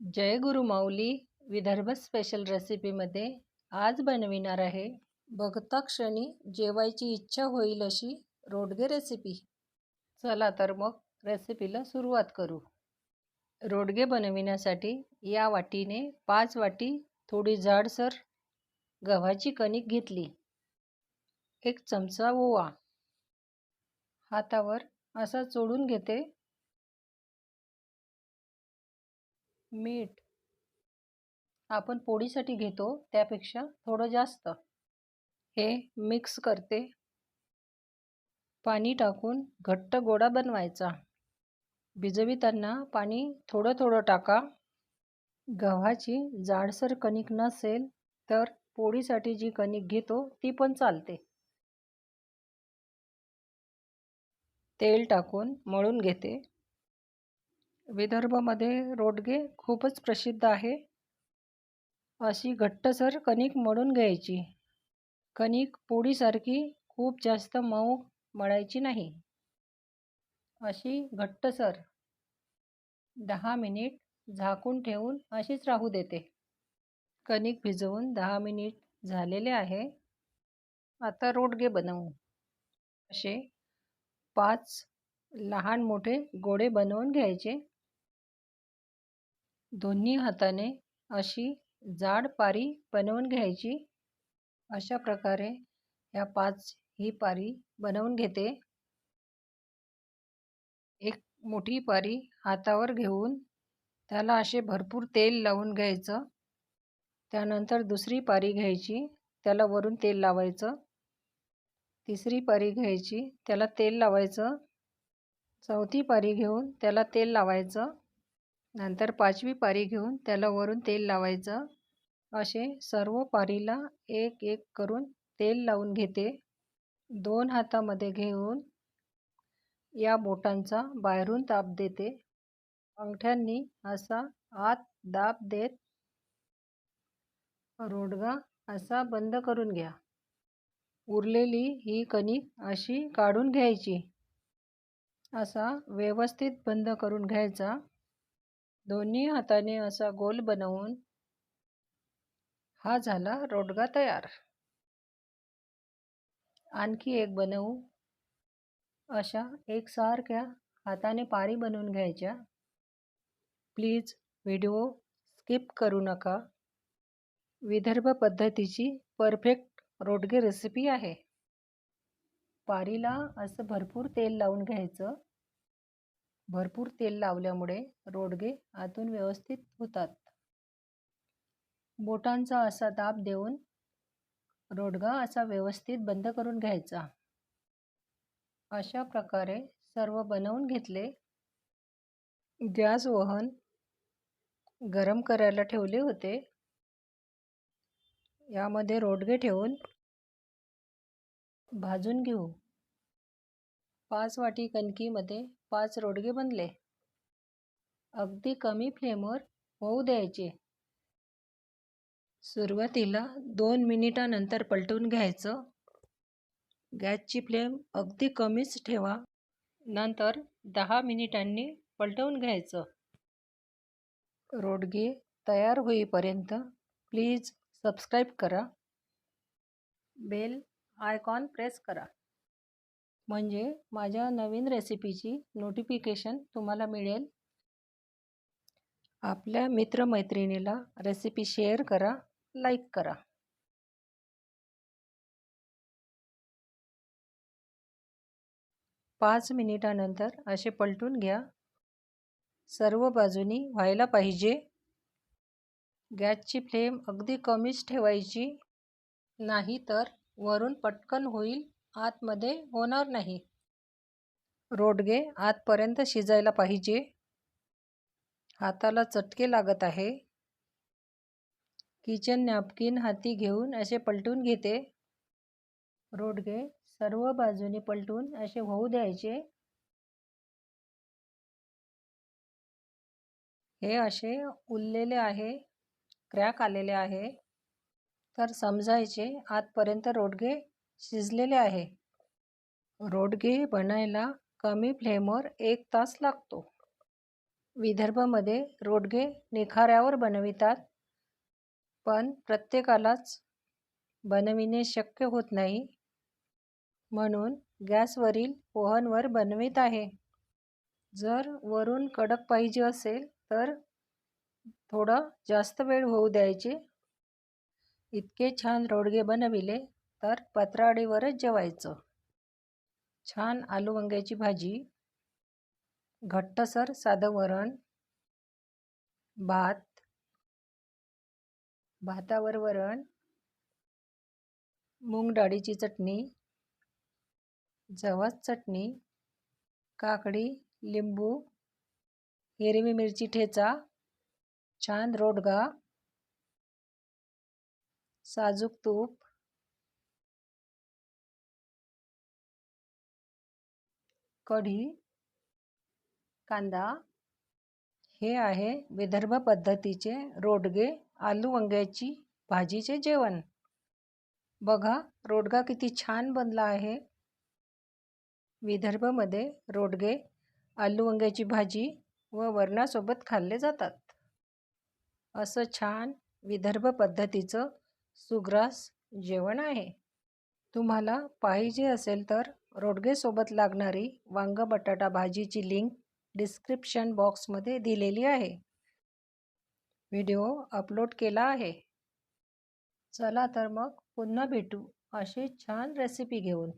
जय गुरु माऊली Vidarbha special रेसिपीमध्ये आज बनविणार आहे बघता क्षणी जेवायची इच्छा होईल अशी रोडगे रेसिपी चला तर मग रेसिपीला सुरुवात करू. रोडगे बनविण्यासाठी या वाटीने पाच वाटी थोडी जाडसर गव्हाची कणिक घेतली. एक चमचा ओवा. हातावर असा चोडून घेते मीठ आपण पोळीसाठी घेतो त्यापेक्षा थोडं जास्त. हे मिक्स करते. पाणी टाकून घट्ट गोळा बनवायचा. भिजविताना पाणी थोडं थोडं टाका. गव्हाची जाडसर कणिक नसेल तर पोळीसाठी जी कणिक घेतो ती पण चालते. तेल टाकून मळून घेते. विदर्भामध्ये रोडगे खूपच प्रसिद्ध आहे. अशी घट्टसर कणिक मळून घ्यायची. कणिक पोळीसारखी खूप जास्त मऊ मळायची नाही. अशी घट्टसर दहा मिनिट झाकून ठेवून अशीच राहू देते. कणिक भिजवून दहा मिनिट झालेले आहे. आता रोडगे बनवू. असे पाच लहान मोठे गोळे बनवून घ्यायचे. दोन्ही हाताने अशी जाड पारी बनवून घ्यायची. अशा प्रकारे या पाच ही पारी बनवून घेते. एक मोठी पारी हातावर घेऊन त्याला असे भरपूर तेल लावून घ्यायचं. त्यानंतर दुसरी पारी घ्यायची त्याला वरून तेल लावायचं. तिसरी पारी घ्यायची त्याला तेल लावायचं. चौथी पारी घेऊन त्याला तेल लावायचं. नंतर पाचवी पारी घेऊन त्याला वरून तेल लावायचं. असे सर्व पारीला एक एक करून तेल लावून घेते. दोन हातामध्ये घेऊन या बोटांचा बाहेरून ताप देते. अंगठ्यांनी असा आत दाब देत रोडगा असा बंद करून घ्या. उरलेली ही कणिक अशी काढून घ्यायची. असा व्यवस्थित बंद करून घ्यायचा. दोन्ही हाताने असा गोल बनवून हा झाला रोडगा तयार. आणखी एक बनवू. अशा एकसारख्या हाताने पारी बनवून घ्यायच्या. प्लीज व्हिडिओ स्किप करू नका. विदर्भ पद्धतीची परफेक्ट रोडगे रेसिपी आहे. पारीला असं भरपूर तेल लावून घ्यायचं. भरपूर तेल लावल्यामुळे रोडगे आतून व्यवस्थित होतात. बोटांचा असा दाब देऊन रोडगा असा व्यवस्थित बंद करून घ्यायचा. अशा प्रकारे सर्व बनवून घेतले. गॅस वहन गरम करायला ठेवले होते. यामध्ये रोडगे ठेवून भाजून घेऊ. पाच वाटी कणकीमध्ये पाच रोडगे बनले. अगदी कमी फ्लेमवर होऊ द्यायचे. सुरुवातीला दोन मिनिटानंतर पलटून घ्यायचं. गॅसची फ्लेम अगदी कमीच ठेवा. नंतर दहा मिनिटांनी पलटवून घ्यायचं. रोडगे तयार होईपर्यंत प्लीज सबस्क्राईब करा. बेल आयकॉन प्रेस करा. म्हणजे माझ्या नवीन रेसिपीची नोटिफिकेशन तुम्हाला मिळेल. आपल्या मित्रमैत्रिणीला रेसिपी शेअर करा लाईक करा. पाच मिनिटानंतर असे पलटून घ्या. सर्व बाजूनी व्हायला पाहिजे. गॅसची फ्लेम अगदी कमीच ठेवायची. नाही तर वरून पटकन होईल. आतमध्ये होणार नाही. रोडगे आतपर्यंत शिजायला पाहिजे. हाताला चटके लागत आहे. किचन नॅपकिन हाती घेऊन असे पलटून घेते. रोडगे सर्व बाजूने पलटून असे होऊ द्यायचे. हे असे उरलेले आहे. क्रॅक आलेले आहे. तर समजायचे आतपर्यंत रोडगे शिजलेले आहे. रोडगे बनायला कमी फ्लेमवर एक तास लागतो. विदर्भामध्ये रोडगे निखाऱ्यावर बनवितात. पण प्रत्येकालाच बनविणे शक्य होत नाही. म्हणून गॅसवरील ओहनवर बनवित आहे. जर वरून कडक पाहिजे असेल तर थोडं जास्त वेळ होऊ द्यायचे. इतके छान रोडगे बनविले तर पत्राडीवरच जेवायचं. छान आलू वांग्याची भाजी घट्टसर साधं वरण भात भातावर वरण मूग डाळीची चटणी जवस चटणी काकडी लिंबू हिरवी मिरची ठेचा छान रोडगा साजूक तूप कढी कांदा हे आहे विदर्भ पद्धतीचे रोडगे आलू वांग्याची भाजीचे जेवण. बघा रोडगा किती छान बनला आहे. विदर्भमध्ये रोडगे आलू वांग्याची भाजी व वरणासोबत खाल्ले जातात. असं छान विदर्भ पद्धतीचं सुग्रास जेवण आहे. तुम्हाला पाहिजे असेल तर रोडगेसोबत लागणारी वांग बटाटा भाजीची लिंक डिस्क्रिप्शन बॉक्समध्ये दिलेली आहे. व्हिडिओ अपलोड केला आहे. चला तर मग पुन्हा भेटू अशी छान रेसिपी घेऊन.